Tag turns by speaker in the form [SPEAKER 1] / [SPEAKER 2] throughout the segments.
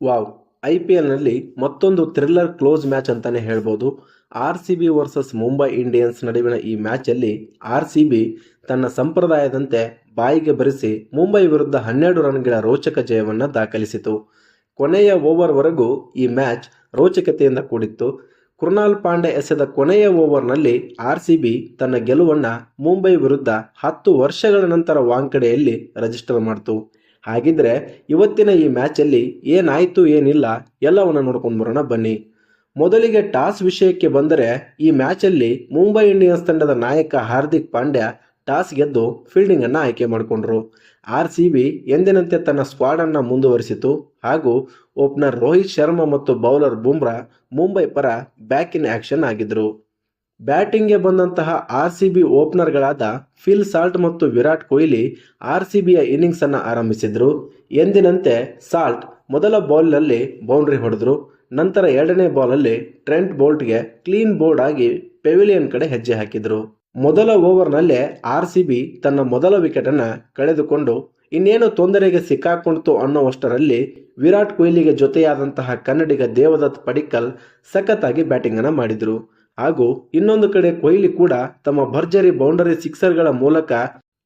[SPEAKER 1] Wow. I P ಎಲ್ನಲ್ಲಿ ಮತ್ತೊಂದು thriller close match ಅಂತಾನೆ ಹೇಳ್ಬೋದು. R C B versus Mumbai Indians ನಡುವಿನ ಈ ಮ್ಯಾಚಲ್ಲಿ ಆರ್ ಸಿ ಬಿ ತನ್ನ ಸಂಪ್ರದಾಯದಂತೆ ಬಾಯಿಗೆ ಬರೆಸಿ ಮುಂಬೈ ವಿರುದ್ಧ ಹನ್ನೆರಡು ರನ್ಗಳ ರೋಚಕ ಜಯವನ್ನು ದಾಖಲಿಸಿತು. ಕೊನೆಯ ಓವರ್ವರೆಗೂ ಈ ಮ್ಯಾಚ್ ರೋಚಕತೆಯಿಂದ ಕೂಡಿತ್ತು. ಕೃಣಾಲ್ ಪಾಂಡೆ ಎಸೆದ ಕೊನೆಯ ಓವರ್ನಲ್ಲಿ ಆರ್ ಸಿ ಬಿ ತನ್ನ ಗೆಲುವನ್ನು ಮುಂಬೈ ವಿರುದ್ಧ ಹತ್ತು ವರ್ಷಗಳ ನಂತರ ವಾಂಕಡೆಯಲ್ಲಿ ರಿಜಿಸ್ಟರ್ ಮಾಡಿತು. ಹಾಗಿದ್ರೆ ಇವತ್ತಿನ ಈ ಮ್ಯಾಚಲ್ಲಿ ಏನಾಯಿತು, ಏನಿಲ್ಲ, ಎಲ್ಲವನ್ನು ನೋಡ್ಕೊಂಡು ಬರೋಣ, ಬನ್ನಿ. ಮೊದಲಿಗೆ ಟಾಸ್ ವಿಷಯಕ್ಕೆ ಬಂದರೆ ಈ ಮ್ಯಾಚಲ್ಲಿ ಮುಂಬೈ ಇಂಡಿಯನ್ಸ್ ತಂಡದ ನಾಯಕ ಹಾರ್ದಿಕ್ ಪಾಂಡ್ಯ ಟಾಸ್ ಗೆದ್ದು ಫೀಲ್ಡಿಂಗ್ ಅನ್ನು ಆಯ್ಕೆ ಮಾಡಿಕೊಂಡ್ರು. ಆರ್ ಸಿ ಬಿ ಎಂದಿನಂತೆ ತನ್ನ ಸ್ಕ್ವಾಡ್ ಅನ್ನು ಮುಂದುವರಿಸಿತು ಹಾಗೂ ಓಪನರ್ ರೋಹಿತ್ ಶರ್ಮಾ ಮತ್ತು ಬೌಲರ್ ಬುಮ್ರಾ ಮುಂಬೈ ಪರ ಬ್ಯಾಕ್ ಇನ್ ಆಕ್ಷನ್ ಆಗಿದ್ರು. ಬ್ಯಾಟಿಂಗ್ಗೆ ಬಂದಂತಹ ಆರ್ ಸಿ ಬಿ ಓಪನರ್ಗಳಾದ ಫಿಲ್ ಸಾಲ್ಟ್ ಮತ್ತು ವಿರಾಟ್ ಕೊಹ್ಲಿ ಆರ್ ಸಿ ಬಿಯ ಇನ್ನಿಂಗ್ಸನ್ನು ಆರಂಭಿಸಿದ್ರು. ಎಂದಿನಂತೆ ಸಾಲ್ಟ್ ಮೊದಲ ಬಾಲ್ನಲ್ಲಿ ಬೌಂಡ್ರಿ ಹೊಡೆದ್ರು. ನಂತರ ಎರಡನೇ ಬಾಲಲ್ಲಿ ಟ್ರೆಂಟ್ ಬೋಲ್ಟ್ಗೆ ಕ್ಲೀನ್ ಬೋರ್ಡ್ ಆಗಿ ಪೆವಿಲಿಯನ್ ಕಡೆ ಹೆಜ್ಜೆ ಹಾಕಿದ್ರು. ಮೊದಲ ಓವರ್ನಲ್ಲೇ ಆರ್ ಸಿ ಬಿ ತನ್ನ ಮೊದಲ ವಿಕೆಟನ್ನು ಕಳೆದುಕೊಂಡು ಇನ್ನೇನು ತೊಂದರೆಗೆ ಸಿಕ್ಕಾಕೊಂಡಿತು ಅನ್ನೋವಷ್ಟರಲ್ಲಿ ವಿರಾಟ್ ಕೊಹ್ಲಿಗೆ ಜೊತೆಯಾದಂತಹ ಕನ್ನಡಿಗ ದೇವದತ್ ಪಡಿಕ್ಕಲ್ ಸಖತ್ತಾಗಿ ಬ್ಯಾಟಿಂಗ್ ಮಾಡಿದರು ಮಾಡಿದ್ರು. ಹಾಗೂ ಇನ್ನೊಂದು ಕಡೆ ಕೊಹ್ಲಿ ಕೂಡ ತಮ್ಮ ಭರ್ಜರಿ ಬೌಂಡರಿ ಸಿಕ್ಸರ್ಗಳ ಮೂಲಕ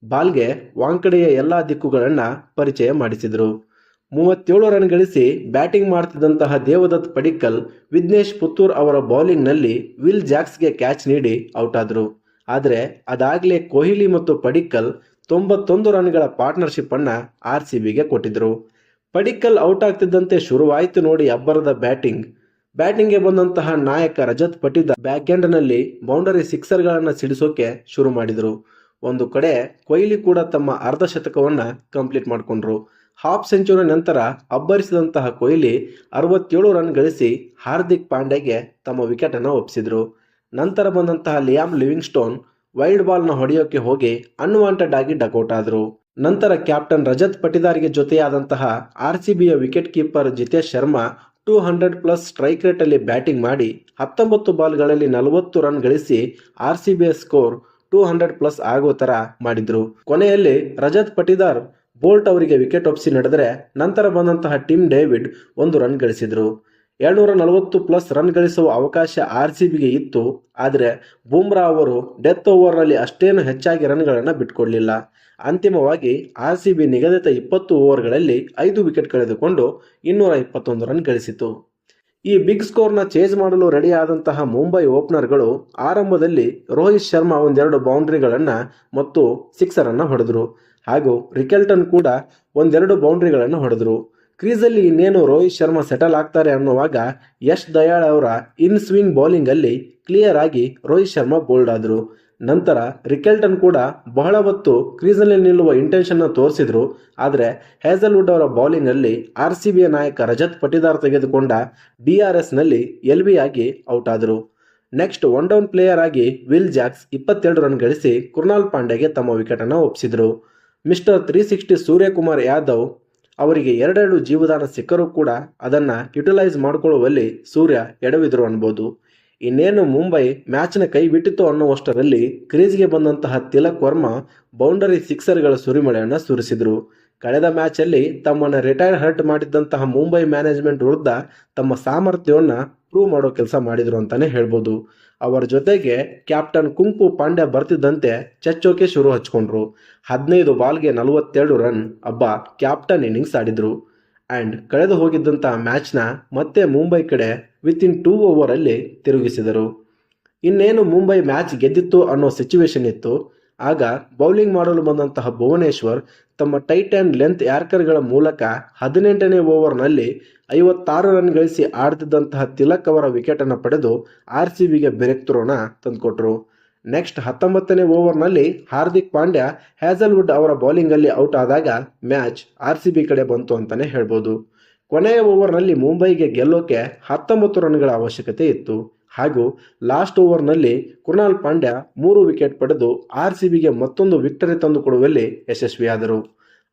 [SPEAKER 1] ಬಾಲ್ಗೆ ವಾಂಕಡೆಯ ಎಲ್ಲಾ ದಿಕ್ಕುಗಳನ್ನ ಪರಿಚಯ ಮಾಡಿಸಿದರು. ಮೂವತ್ತೇಳು ರನ್ ಗಳಿಸಿ ಬ್ಯಾಟಿಂಗ್ ಮಾಡ್ತಿದ್ದಂತಹ ದೇವದತ್ ಪಡಿಕ್ಕಲ್, ವಿಘ್ನೇಶ್ ಪುತ್ತೂರ್ ಅವರ ಬೌಲಿಂಗ್ನಲ್ಲಿ ವಿಲ್ ಜಾಕ್ಸ್ಗೆ ಕ್ಯಾಚ್ ನೀಡಿ ಔಟ್ ಆದ್ರು ಆದರೆ ಅದಾಗಲೇ ಕೊಹ್ಲಿ ಮತ್ತು ಪಡಿಕ್ಕಲ್ ತೊಂಬತ್ತೊಂದು ರನ್ಗಳ ಪಾರ್ಟ್ನರ್ಶಿಪ್ ಅನ್ನ ಆರ್ ಸಿ ಬಿಗೆ ಕೊಟ್ಟಿದ್ರು. ಪಡಿಕ್ಕಲ್ ಔಟ್ ಆಗ್ತಿದ್ದಂತೆ ಶುರುವಾಯಿತು ನೋಡಿ ಅಬ್ಬರದ ಬ್ಯಾಟಿಂಗ್. ಬ್ಯಾಟಿಂಗ್ಗೆ ಬಂದಂತಹ ನಾಯಕ ರಜತ್ ಪಟಿದಾರ್ ಬ್ಯಾಕ್ನಲ್ಲಿ ಬೌಂಡರಿ ಸಿಕ್ಸರ್ಗಳನ್ನು ಸಿಡಿಸೋಕೆ ಶುರು ಮಾಡಿದರು. ಒಂದು ಕಡೆ ಕೊಹ್ಲಿ ಕೂಡ ತಮ್ಮ ಅರ್ಧ ಶತಕವನ್ನ ಕಂಪ್ಲೀಟ್ ಮಾಡಿಕೊಂಡ್ರು. ಹಾಫ್ ಸೆಂಚುರಿ ನಂತರ ಅಬ್ಬರಿಸಿದಂತಹ ಕೊಹ್ಲಿ ಅರವತ್ತೇಳು ರನ್ ಗಳಿಸಿ ಹಾರ್ದಿಕ್ ಪಾಂಡೆಗೆ ತಮ್ಮ ವಿಕೆಟ್ ಅನ್ನು ಒಪ್ಪಿಸಿದ್ರು ನಂತರ ಬಂದಂತಹ ಲಿಯಾಮ್ ಲಿವಿಂಗ್ ಸ್ಟೋನ್ ವೈಲ್ಡ್ ಬಾಲ್ನ ಹೊಡೆಯೋಕೆ ಹೋಗಿ ಅನ್ವಾಂಟೆಡ್ ಆಗಿ ಡಕೌಟ್ ಆದ್ರು. ನಂತರ ಕ್ಯಾಪ್ಟನ್ ರಜತ್ ಪಟಿದಾರ್ಗೆ ಜೊತೆಯಾದಂತಹ R C ಬಿಯ wicket keeper Jitesh Sharma two hundred plus strike ರೇಟಲ್ಲಿ ಬ್ಯಾಟಿಂಗ್ ಮಾಡಿ ಹತ್ತೊಂಬತ್ತು ಬಾಲ್ಗಳಲ್ಲಿ ನಲವತ್ತು ರನ್ ಗಳಿಸಿ ಆರ್ ಸಿ ಬಿಯ ಸ್ಕೋರ್ ಟೂ ಹಂಡ್ರೆಡ್ ಪ್ಲಸ್ ಆಗೋ ಥರ ಮಾಡಿದ್ರು. ಕೊನೆಯಲ್ಲಿ ರಜತ್ ಪಟಿದಾರ್ ಬೋಲ್ಟ್ ಅವರಿಗೆ ವಿಕೆಟ್ ಒಪ್ಪಿಸಿ ನಡೆದರೆ ನಂತರ ಬಂದಂತಹ ಟಿಮ್ ಡೇವಿಡ್ ಒಂದು ರನ್ ಗಳಿಸಿದರು. ಏಳ್ನೂರ ನಲವತ್ತು ಪ್ಲಸ್ ರನ್ ಗಳಿಸುವ ಅವಕಾಶ ಆರ್ ಸಿ ಬಿಗೆ ಇತ್ತು, ಆದರೆ ಬೂಮ್ರಾ ಅವರು ಡೆತ್ ಓವರ್ನಲ್ಲಿ ಅಷ್ಟೇನು ಹೆಚ್ಚಾಗಿ ರನ್ಗಳನ್ನು ಬಿಟ್ಕೊಡ್ಲಿಲ್ಲ. ಅಂತಿಮವಾಗಿ ಆರ್ ಸಿ ಬಿ ನಿಗದಿತ ಇಪ್ಪತ್ತು ಓವರ್ಗಳಲ್ಲಿ ಐದು ವಿಕೆಟ್ ಕಳೆದುಕೊಂಡು ಇನ್ನೂರ ಇಪ್ಪತ್ತೊಂದು ರನ್ ಗಳಿಸಿತು ಈ ಬಿಗ್ ಸ್ಕೋರ್ನ ಚೇಜ್ ಮಾಡಲು ರೆಡಿಯಾದಂತಹ ಮುಂಬೈ ಓಪನರ್ಗಳು ಆರಂಭದಲ್ಲಿ ರೋಹಿತ್ ಶರ್ಮಾ ಒಂದೆರಡು ಬೌಂಡ್ರಿಗಳನ್ನು ಮತ್ತು ಸಿಕ್ಸರನ್ನು ಹೊಡೆದ್ರು. ಹಾಗೂ ರಿಕೆಲ್ಟನ್ ಕೂಡ ಒಂದೆರಡು ಬೌಂಡ್ರಿಗಳನ್ನು ಹೊಡೆದರು. ಕ್ರೀಸಲ್ಲಿ ಇನ್ನೇನು ರೋಹಿತ್ ಶರ್ಮಾ ಸೆಟಲ್ ಆಗ್ತಾರೆ ಅನ್ನುವಾಗ ಯಶ್ ದಯಾಳ್ ಅವರ ಇನ್ ಸ್ವಿಂಗ್ ಬೌಲಿಂಗಲ್ಲಿ ಕ್ಲಿಯರ್ ಆಗಿ ರೋಹಿತ್ ಶರ್ಮಾ ಬೋಲ್ಡ್ ಆದ್ರು. ನಂತರ ರಿಕೆಲ್ಟನ್ ಕೂಡ ಬಹಳ ಹೊತ್ತು ಕ್ರೀಸ್ನಲ್ಲಿ ನಿಲ್ಲುವ ಇಂಟೆನ್ಷನ್ನ ತೋರಿಸಿದ್ರು. ಆದರೆ ಹ್ಯಾಸಲ್ವುಡ್ ಅವರ ಬೌಲಿಂಗ್ನಲ್ಲಿ ಆರ್ ಸಿ ಬಿಯ ನಾಯಕ ರಜತ್ ಪಟಿದಾರ್ ತೆಗೆದುಕೊಂಡ ಡಿ ಆರ್ ಎಸ್ನಲ್ಲಿ ಎಲ್ ಬಿ ಆಗಿ ಔಟ್ ಆದರು. ನೆಕ್ಸ್ಟ್ ಒನ್ ಡೌನ್ ಪ್ಲೇಯರ್ ಆಗಿ ವಿಲ್ ಜಾಕ್ಸ್ ಇಪ್ಪತ್ತೆರಡು ರನ್ ಗಳಿಸಿ ಕೃಣಾಲ್ ಪಾಂಡೆಗೆ ತಮ್ಮ ವಿಕೆಟನ್ನು ಒಪ್ಪಿಸಿದ್ರು mister three sixty Suryakumar Yadav ಅವರಿಗೆ ಎರಡೆರಡು ಜೀವದಾನ ಸಿಕ್ಕರೂ ಕೂಡ ಅದನ್ನು ಯುಟಿಲೈಸ್ ಮಾಡಿಕೊಳ್ಳುವಲ್ಲಿ ಸೂರ್ಯ ಎಡವಿದ್ರು ಅನ್ಬೋದು. ಇನ್ನೇನು ಮುಂಬೈ ಮ್ಯಾಚ್ನ ಕೈ ಬಿಟ್ಟಿತು ಅನ್ನುವಷ್ಟರಲ್ಲಿ ಕ್ರೀಸ್ಗೆ ಬಂದಂತಹ ತಿಲಕ್ ವರ್ಮಾ ಬೌಂಡರಿ ಸಿಕ್ಸರ್ಗಳ ಸುರಿಮಳೆಯನ್ನು ಸುರಿಸಿದ್ರು. ಕಳೆದ ಮ್ಯಾಚಲ್ಲಿ ತಮ್ಮನ್ನು ರಿಟೈರ್ ಹರ್ಟ್ ಮಾಡಿದ್ದಂತಹ ಮುಂಬೈ ಮ್ಯಾನೇಜ್ಮೆಂಟ್ ವಿರುದ್ಧ ತಮ್ಮ ಸಾಮರ್ಥ್ಯವನ್ನು ಪ್ರೂವ್ ಮಾಡೋ ಕೆಲಸ ಮಾಡಿದರು ಅಂತಾನೆ ಹೇಳ್ಬೋದು. ಅವರ ಜೊತೆಗೆ ಕ್ಯಾಪ್ಟನ್ ಕುಂಕು ಪಾಂಡ್ಯ ಬರ್ತಿದ್ದಂತೆ ಚಚ್ಚೋಕೆ ಶುರು ಹಚ್ಕೊಂಡ್ರು. ಹದಿನೈದು ಬಾಲ್ಗೆ ನಲವತ್ತೆರಡು ರನ್, ಅಬ್ಬ, ಕ್ಯಾಪ್ಟನ್ ಇನ್ನಿಂಗ್ಸ್ ಆಡಿದ್ರು. ಆ್ಯಂಡ್ ಕಳೆದು ಹೋಗಿದ್ದಂಥ ಮ್ಯಾಚ್ನ ಮತ್ತೆ ಮುಂಬೈ ಕಡೆ ವಿತ್ ಇನ್ ಟೂ ಓವರಲ್ಲಿ ತಿರುಗಿಸಿದರು. ಇನ್ನೇನು ಮುಂಬೈ ಮ್ಯಾಚ್ ಗೆದ್ದಿತ್ತು ಅನ್ನೋ ಸಿಚುವೇಶನ್ ಇತ್ತು. ಆಗ ಬೌಲಿಂಗ್ ಮಾಡಲು ಬಂದಂತಹ ಭುವನೇಶ್ವರ್ ತಮ್ಮ ಟೈಟ್ ಆ್ಯಂಡ್ ಲೆಂತ್ ಯಾರ್ಕರ್ಗಳ ಮೂಲಕ ಹದಿನೆಂಟನೇ ಓವರ್ನಲ್ಲಿ ಐವತ್ತಾರು ರನ್ ಗಳಿಸಿ ಆಡ್ತಿದ್ದಂತಹ ತಿಲಕ್ ಅವರ ವಿಕೆಟನ್ನು ಪಡೆದು ಆರ್ ಸಿ ಬಿಗೆ ಬೆರೆಕ್ ತಂದುಕೊಟ್ರು. ನೆಕ್ಸ್ಟ್ ಹತ್ತೊಂಬತ್ತನೇ ಓವರ್ನಲ್ಲಿ ಹಾರ್ದಿಕ್ ಪಾಂಡ್ಯ ಹ್ಯಾಸಲ್ವುಡ್ ಅವರ ಬೌಲಿಂಗಲ್ಲಿ ಔಟ್ ಆದಾಗ ಮ್ಯಾಚ್ ಆರ್ ಸಿ ಬಿ ಕಡೆ ಬಂತು ಅಂತಲೇ ಹೇಳ್ಬೋದು. ಕೊನೆಯ ಓವರ್ನಲ್ಲಿ ಮುಂಬೈಗೆ ಗೆಲ್ಲೋಕೆ ಹತ್ತೊಂಬತ್ತು ರನ್ಗಳ ಅವಶ್ಯಕತೆ ಇತ್ತು. ಹಾಗೂ ಲಾಸ್ಟ್ ಓವರ್ನಲ್ಲಿ ಕುಣಾಲ್ ಪಾಂಡ್ಯ ಮೂರು ವಿಕೆಟ್ ಪಡೆದು ಆರ್ ಸಿ ಬಿಗೆ ಮತ್ತೊಂದು ವಿಕ್ಟರಿ ತಂದುಕೊಡುವಲ್ಲಿ ಯಶಸ್ವಿಯಾದರು.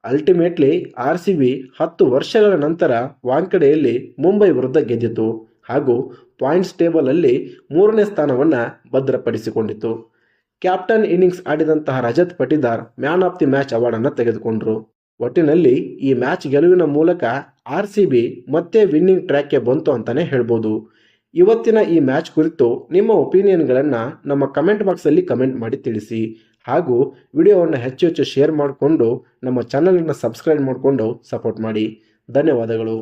[SPEAKER 1] ಅಲ್ಟಿಮೇಟ್ಲಿ ಆರ್ ಸಿ ಬಿ ಹತ್ತು ವರ್ಷಗಳ ನಂತರ ವಾಂಕಡೆಯಲ್ಲಿ ಮುಂಬೈ ವಿರುದ್ಧ ಗೆದ್ದಿತು. ಹಾಗೂ ಪಾಯಿಂಟ್ಸ್ ಟೇಬಲಲ್ಲಿ ಮೂರನೇ ಸ್ಥಾನವನ್ನು ಭದ್ರಪಡಿಸಿಕೊಂಡಿತು. Captain innings ಆಡಿದಂತಹ Rajat Patidar man of the match ಅವಾರ್ಡನ್ನು ತೆಗೆದುಕೊಂಡರು. ಒಟ್ಟಿನಲ್ಲಿ ಈ ಮ್ಯಾಚ್ ಗೆಲುವಿನ ಮೂಲಕ ಆರ್ ಸಿ ಬಿ ಮತ್ತೆ ವಿನ್ನಿಂಗ್ ಟ್ರ್ಯಾಕ್ಗೆ ಬಂತು ಅಂತಾನೆ ಹೇಳ್ಬೋದು. ಇವತ್ತಿನ ಈ ಮ್ಯಾಚ್ ಕುರಿತು ನಿಮ್ಮ ಒಪಿನಿಯನ್ಗಳನ್ನು ನಮ್ಮ ಕಮೆಂಟ್ ಬಾಕ್ಸಲ್ಲಿ ಕಮೆಂಟ್ ಮಾಡಿ ತಿಳಿಸಿ. ಹಾಗೂ ವಿಡಿಯೋವನ್ನು ಹೆಚ್ಚು ಹೆಚ್ಚು ಶೇರ್ ಮಾಡಿಕೊಂಡು ನಮ್ಮ ಚಾನಲನ್ನು ಸಬ್ಸ್ಕ್ರೈಬ್ ಮಾಡಿಕೊಂಡು ಸಪೋರ್ಟ್ ಮಾಡಿ. ಧನ್ಯವಾದಗಳು.